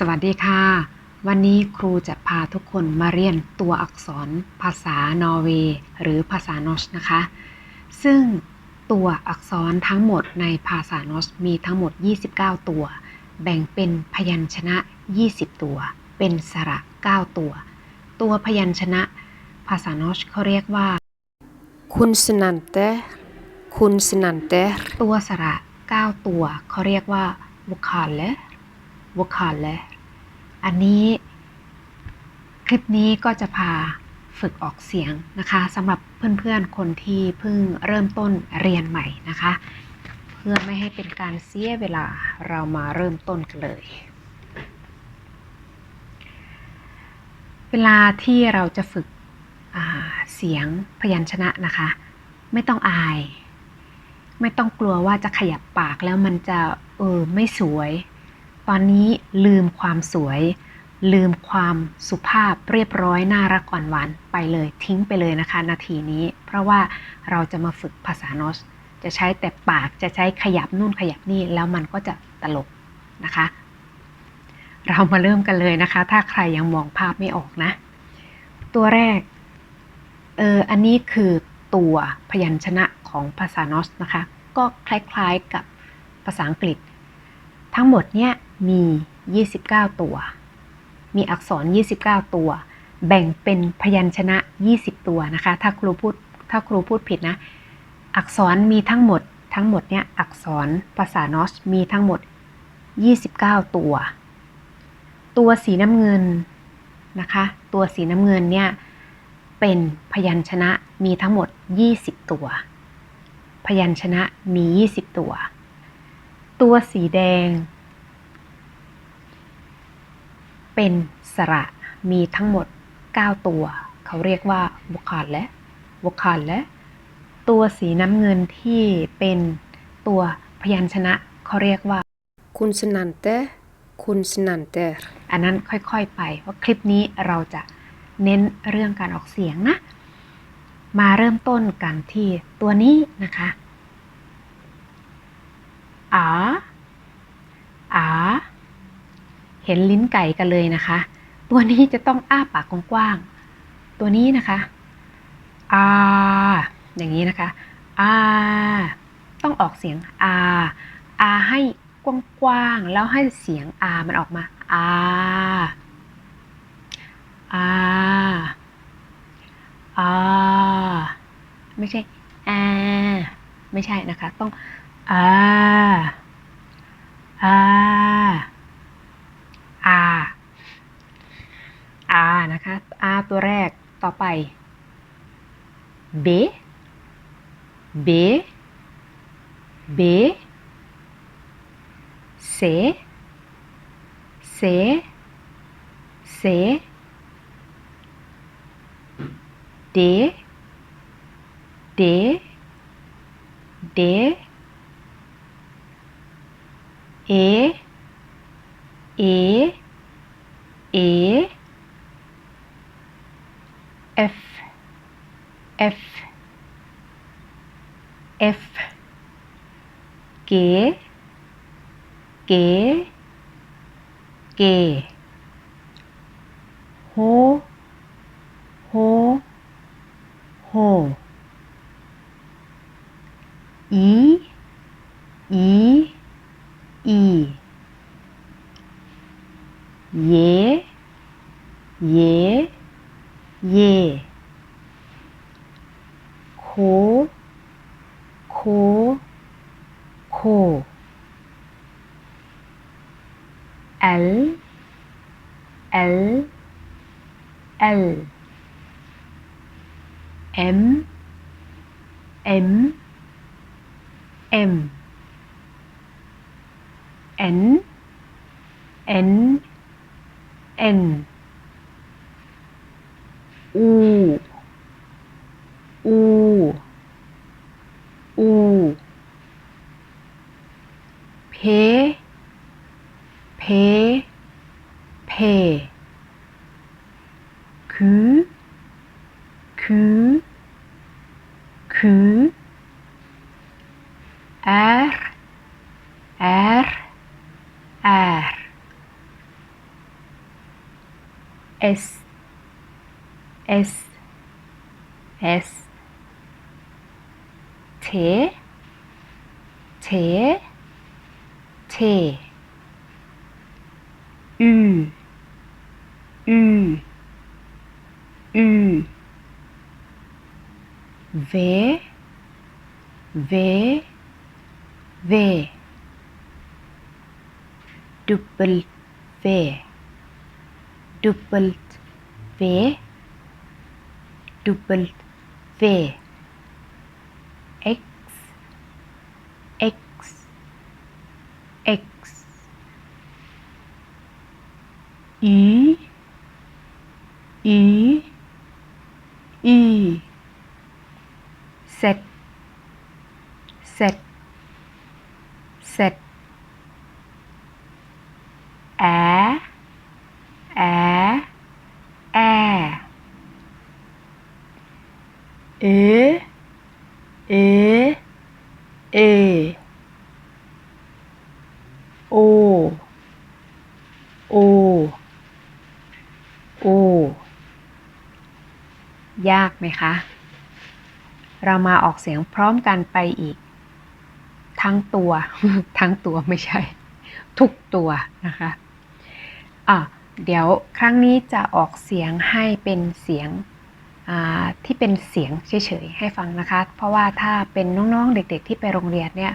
สวัสดีค่ะ วันนี้ครูจะพาทุกคนมาเรียนตัวอักษรภาษานอร์เวย์หรือภาษานอชนะคะ ซึ่งตัวอักษรทั้งหมดในภาษานอชมีทั้งหมด 29 ตัว แบ่งเป็นพยัญชนะ 20 ตัว เป็นสระ 9 ตัว ตัวพยัญชนะ ภาษานอชเขาเรียกว่า Konsonanter, konsonanter, ตัวสระ 9 ตัวเขาเรียกว่า vokaler vokaler อันนี้ คลิปนี้ก็จะพาฝึกออกเสียงนะคะสำหรับเพื่อนๆคนที่เพิ่งเริ่มต้นเรียนใหม่นะคะ เพื่อไม่ให้เป็นการเสียเวลาเรามาเริ่มต้นกันเลย เวลาที่เราจะฝึกเสียงพยัญชนะนะคะ ไม่ต้องอาย ไม่ต้องกลัวว่าจะขยับปากแล้วมันจะเออไม่สวย ตอนนี้ลืมความสวย ลืมความสุภาพเรียบร้อยน่ารักอ่อนหวานไปเลยทิ้งไปเลยนะคะ นาทีนี้ เพราะว่าเราจะมาฝึกภาษานอสจะใช้แต่ปากจะใช้ขยับนู่นขยับนี่แล้วมันก็จะตลกนะคะ เรามาเริ่มกันเลยนะคะ ถ้าใครยังมองภาพไม่ออกนะ ตัวแรกเอออันนี้คือตัวพยัญชนะของภาษานอสนะคะ ก็คล้ายๆกับภาษาอังกฤษ ทั้งหมดเนี่ย มี 29 ตัว มีอักษร 29 ตัว แบ่งเป็นพยัญชนะ 20 ตัวนะคะ ถ้าครูพูดถ้าครูพูดผิดนะ อักษรมีทั้งหมดทั้งหมดเนี่ยอักษรภาษานอสมีทั้งหมด 29 ตัว ตัวสีน้ำเงินนะคะ ตัวสีน้ำเงินเนี่ยเป็นพยัญชนะมีทั้งหมด 20 ตัว พยัญชนะมี 20 ตัว ตัวสีแดง เป็นสระมีทั้งหมด 9 ตัว เขาเรียกว่าวคานและวคานและ ตัวสีน้ำเงินที่เป็นตัวพยัญชนะเขาเรียกว่า konsonanter, konsonanter. อันนั้นค่อยๆไปเพราะคลิปนี้เราจะเน้นเรื่องการออกเสียงนะ มาเริ่มต้นกันที่ตัวนี้นะคะอาอา เห็นลิ้นไก่กันเลยนะคะ ตัวนี้จะต้องอ้าปากกว้างๆตัวนี้นะคะอาอย่างนี้นะคะอาต้องออกเสียงอาอาให้กว้างๆแล้วให้เสียงอามันออกมาอาอาอาไม่ใช่อาไม่ใช่นะคะ ต้องอาอา อาอานะคะอาตัวแรกต่อไปเบเบเบเสเส เสเดเดเดเอเอเอ F F F เก๋เก๋เก๋โฮโฮโฮอีอีอีเยเยเยโค N. 오, 오, 오, 배, 배, 배. S. S. S. T. T. T. U. U. U. V. V. V. Double V double V double V X X X Y Y Y Z O O ยากไหมคะ เรามาออกเสียงพร้อมกันไปอีก ทั้งตัว ทั้งตัวไม่ใช่ ทุกตัวนะคะอะเดี๋ยวครั้งนี้จะออกเสียงให้เป็นเสียงที่เป็นเสียงเฉยๆให้ฟังนะคะ เพราะว่าถ้าเป็นน้องๆเด็กๆที่ไปโรงเรียนเนี่ย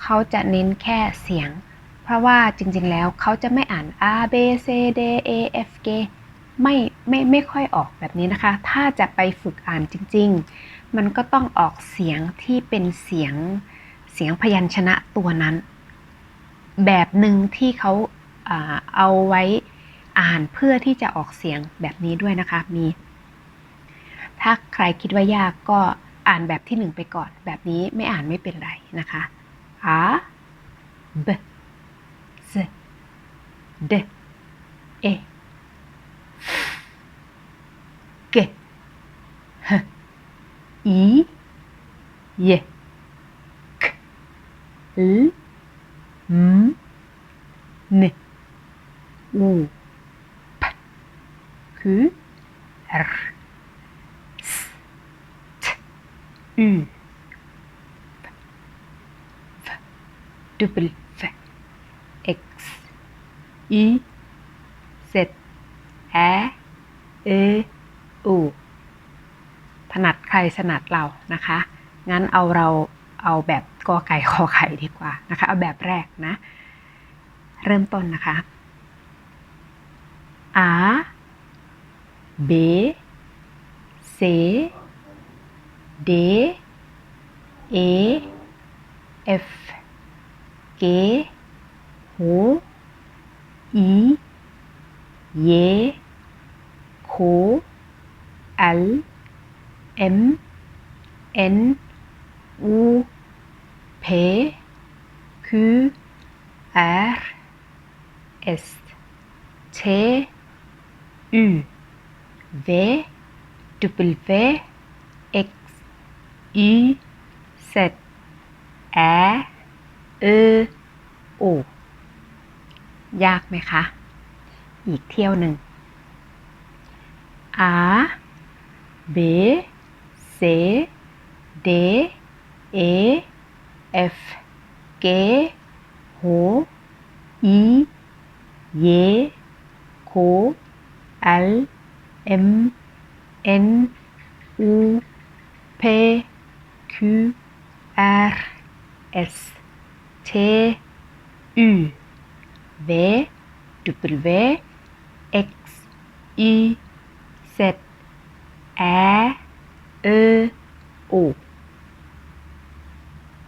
เขาจะเน้นแค่เสียง ราะว่าจริงๆแล้วเขาจะไม่อ่าน A B C D E F G ไม่ไม่ไม่ค่อยออกแบบนี้นะคะ ถ้าจะไปฝึกอ่านจริง ๆ มันก็ต้องออกเสียงที่เป็นเสียงเสียงพยัญชนะตัวนั้น แบบหนึ่งที่เขาอ่าเอาไว้อ่านเพื่อที่จะออกเสียงแบบนี้ด้วยนะคะมี ถ้าใครคิดว่ายากก็อ่านแบบที่หนึ่งไปก่อน แบบนี้ไม่อ่านไม่เป็นไรนะคะ a b z d e g h i j k l m n o p q r s t u v x y z ä ö u ถนัดใครถนัดเรานะคะ งั้นเอาเราเอาแบบกอไก่ขอไข่ดีกว่านะคะ เอาแบบแรกนะ เริ่มต้นนะคะ A B C D E F G H i ye ko l m n u p q r s t u v w x y z a e o ยากไหมคะ อีกเที่ยวหนึ่ง A B C D E F G H I J K L M N O P Q R S T U V W X Y Z Æ Ø O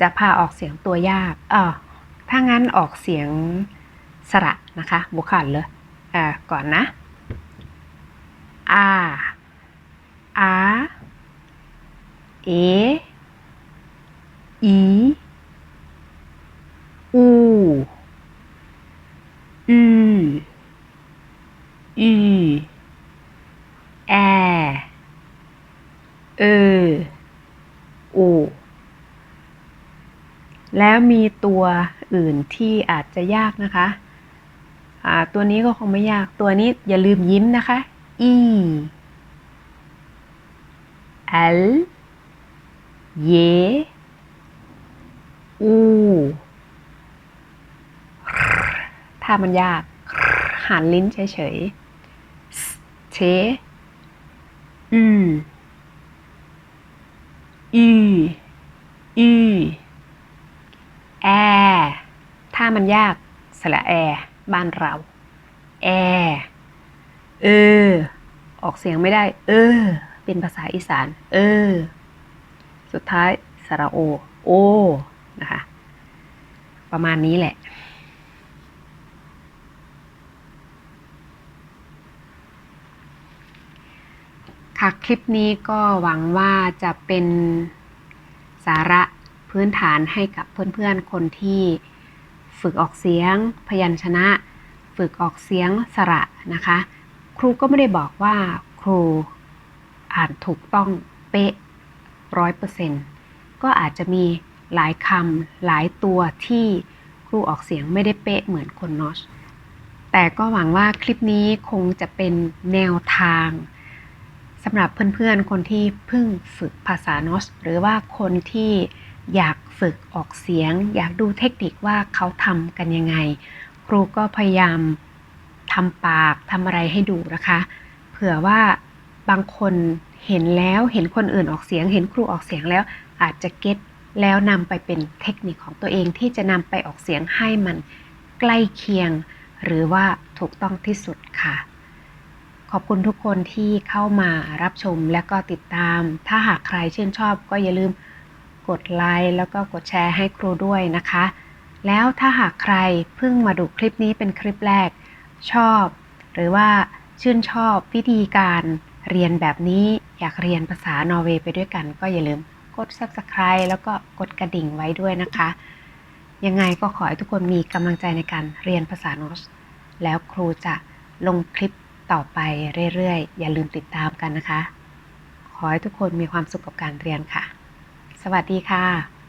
จะพาออกเสียงตัวยากอ่าถ้างั้นออกเสียงสระนะคะบุคันเลยอ่าก่อนนะอาอาเออีอู อือืแอเอโอแล้วมีตัวอื่นที่อาจจะยากนะคะ อ่า ตัวนี้ก็คงไม่ยาก ตัวนี้อย่าลืมยิ้มนะคะ อีอี L เยอู ถ้ามันยาก หันลิ้นเฉยๆสเชอืออีอีแอถ้ามันยากสระแอ บ้านเรา แอ เออ ออกเสียงไม่ได้ เออ เป็นภาษาอีสาน เออ สุดท้ายสระโอ โอ นะคะ ประมาณนี้แหละ ค่ะคลิปนี้ก็หวังว่าจะเป็นสาระพื้นฐานให้กับเพื่อนๆคนที่ฝึกออกเสียง พยัญชนะ ฝึกออกเสียงสระนะคะ ครูก็ไม่ได้บอกว่าครูอ่านถูกต้องเป๊ะร้อยเปอร์เซ็นต์ก็อาจจะมีหลายคำหลายตัวที่ครูออกเสียงไม่ได้เป๊ะเหมือนคนนอชแต่ก็หวังว่าคลิปนี้คงจะเป็นแนวทาง สำหรับเพื่อนๆ คนที่เพิ่งฝึกภาษานอชหรือว่าคนที่อยากฝึกออกเสียง อยากดูเทคนิคว่าเขาทำกันยังไง ครูก็พยายามทำปากทำอะไรให้ดูนะคะ เผื่อว่าบางคนเห็นแล้วเห็นคนอื่นออกเสียง เห็นครูออกเสียงแล้วอาจจะเก็ตแล้วนำไปเป็นเทคนิคของตัวเองที่จะนำไปออกเสียงให้มันใกล้เคียง หรือว่าถูกต้องที่สุดค่ะ ขอบคุณทุกคนที่เข้ามารับชมและก็ติดตาม ถ้าหากใครชื่นชอบก็อย่าลืมกดไลค์แล้วก็กดแชร์ให้ครูด้วยนะคะ แล้วถ้าหากใครเพิ่งมาดูคลิปนี้เป็นคลิปแรกชอบ หรือว่าชื่นชอบวิธีการเรียนแบบนี้อยากเรียนภาษานอร์เวย์ไปด้วยกัน ก็อย่าลืมกด subscribe แล้วก็กดกระดิ่งไว้ด้วยนะคะ ยังไงก็ขอให้ทุกคนมีกำลังใจในการเรียนภาษานอสแล้วครูจะลงคลิป ต่อไปเรื่อยๆ อย่าลืมติดตามกันนะคะ ขอให้ทุกคนมีความสุขกับการเรียนค่ะ สวัสดีค่ะ